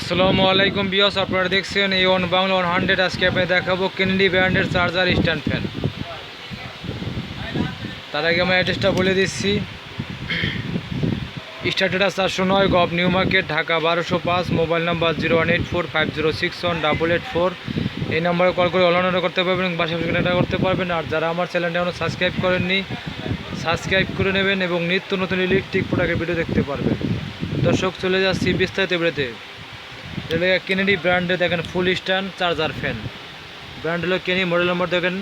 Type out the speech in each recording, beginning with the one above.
আসসালামু আলাইকুম বিয়স, আপনারা দেখছেন এই ওয়ান বাংলা ওয়ান হান্ড্রেড। আজকে আপনি দেখাবো কেনেডি ব্র্যান্ডের চার্জার স্ট্যান্ড ফ্যান। তার আগে আমি অ্যাড্রেসটা বলে দিচ্ছি। স্টার্টেটা চারশো নয়, গভ নিউ মার্কেট, ঢাকা বারোশো পাঁচ, mobile number zero one eight four five zero six one double eight four. এই নাম্বারে কল করে অনলাইন অর্ডার করতে পারবেন বাসা কেনাটা করতে পারবেন। আর যারা আমার চ্যানেলটা এখনও সাবস্ক্রাইব করেননি, সাবস্ক্রাইব করে নেবেন এবং নিত্য নতুন ইলেকট্রিক প্রোডাক্টের ভিডিও দেখতে পারবেন। দর্শক, চলে যাচ্ছি বিস্তারিত বেরোতে এটা কেনেডি ব্র্যান্ডে দেখেন full stand charger fan brand হলো কেনি মডেল নাম্বার দেখেন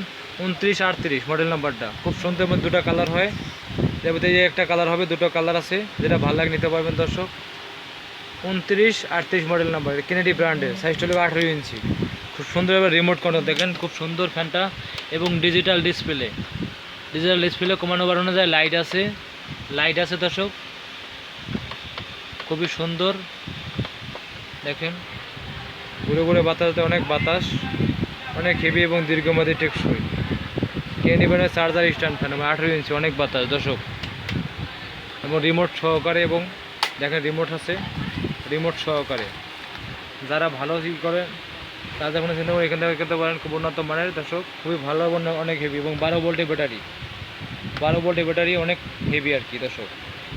উনত্রিশ আটত্রিশ মডেল নাম্বারটা খুব সুন্দর মধ্যে দুটো কালার হয়। যাবতে এই একটা কালার হবে, দুটো কালার আছে। যেটা ভালো লাগে নিতে পারবেন দর্শক। উনত্রিশ আটত্রিশ মডেল নাম্বার কেনেডি ব্র্যান্ডের সাইজটা হলো আঠেরো ইঞ্চি। খুব সুন্দরভাবে রিমোট কন্ট্রোল দেখেন, খুব সুন্দর ফ্যানটা এবং ডিজিটাল ডিসপ্লে ডিজিটাল ডিসপ্লে কমানো বাড়ানো যায় লাইট আছে। লাইট আছে দর্শক। খুবই সুন্দর। দেখেন, ঘুরে ঘুরে বাতাসতে অনেক বাতাস, অনেক হেভি এবং দীর্ঘমেয়াদী টেকসই। কে নেবেন চার্জার স্ট্যান্ড ফ্যান এবং আঠেরো ইঞ্চি অনেক বাতাস, দর্শক। এবং রিমোট সহকারে এবং দেখেন রিমোট আছে রিমোট সহকারে। যারা ভালো ই করে তাদের কোনো চিন্তা করে এখান থেকে খেতে পারেন, খুব উন্নত মানের, দর্শক। খুবই ভালো এবং অনেক হেভি এবং বারো ভোল্টের ব্যাটারি বারো ভোল্টের ব্যাটারি অনেক হেভি আর কি, দর্শক।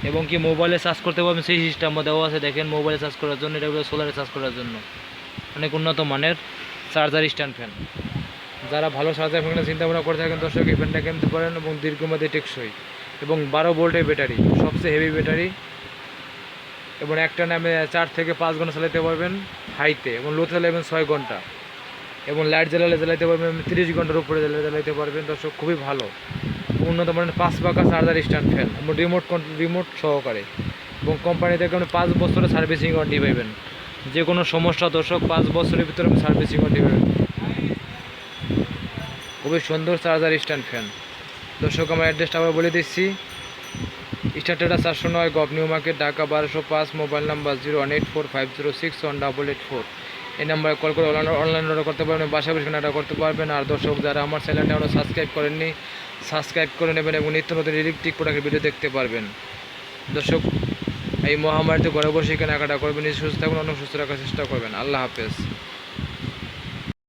এবং কি মোবাইলে চার্জ করতে পারবেন সেই সিস্টেম দেওয়া আছে। দেখেন মোবাইলে চার্জ করার জন্য, এটা সোলারে চার্জ করার জন্য। অনেক উন্নত মানের চার্জার স্ট্যান্ড ফ্যান যারা ভালো চার্জার ফ্যান চিন্তা ভাবনা করে থাকেন, দর্শক, এই ফ্যানটা কিনতে পারেন এবং দীর্ঘমেয়াদী টেকসই। এবং বারো ভোল্টের ব্যাটারি সবচেয়ে হেভি ব্যাটারি এবং একটা নামে চার থেকে পাঁচ ঘণ্টা চালাতে পারবেন হাইতে এবং লোতে চালাবেন ছয় ঘণ্টা। এবং লাইট জ্বালালে জ্বালাতে পারবেন তিরিশ ঘণ্টার উপরে জ্বালাতে পারবেন। দর্শক, খুবই ভালো। উন্নত মানের পাঁচ পাকা charger stand fan remote remote সহকারে। এবং কোম্পানি থেকে আপনি পাঁচ বছরের সার্ভিসিং ওয়ারেন্টি পাবেন যে কোনো সমস্যা দর্শক, পাঁচ বছরের ভিতরে আপনি সার্ভিসিং ওয়ারেন্টি পাবেন। খুবই সুন্দর চার্জার স্ট্যান্ড ফ্যান। দর্শক, আমার অ্যাড্রেসটা আবার বলে দিচ্ছি। স্টার্টেডা চারশো নয় গভ নিউ মার্কেট, ঢাকা বারোশো পাঁচ, mobile number zero one eight four five zero six one double eight four এই নাম্বারে কল করে অনলাইন অর্ডার করতে পারবেন বাসা বসে অর্ডার করতে পারবেন। আর দর্শক, যারা আমার চ্যানেলটা এখনও সাবস্ক্রাইব করেননি সাবস্ক্রাইব করে নেবেন এবং নিত্য নতুন ইলেকট্রিক প্রোডাক্টের ভিডিও দেখতে পারবেন। দর্শক, এই মহামারীতে ঘরে বসে কেনাকাটা করবেন সুস্থ থাকুন অনেক সুস্থ রাখার চেষ্টা করবেন। আল্লাহ হাফেজ।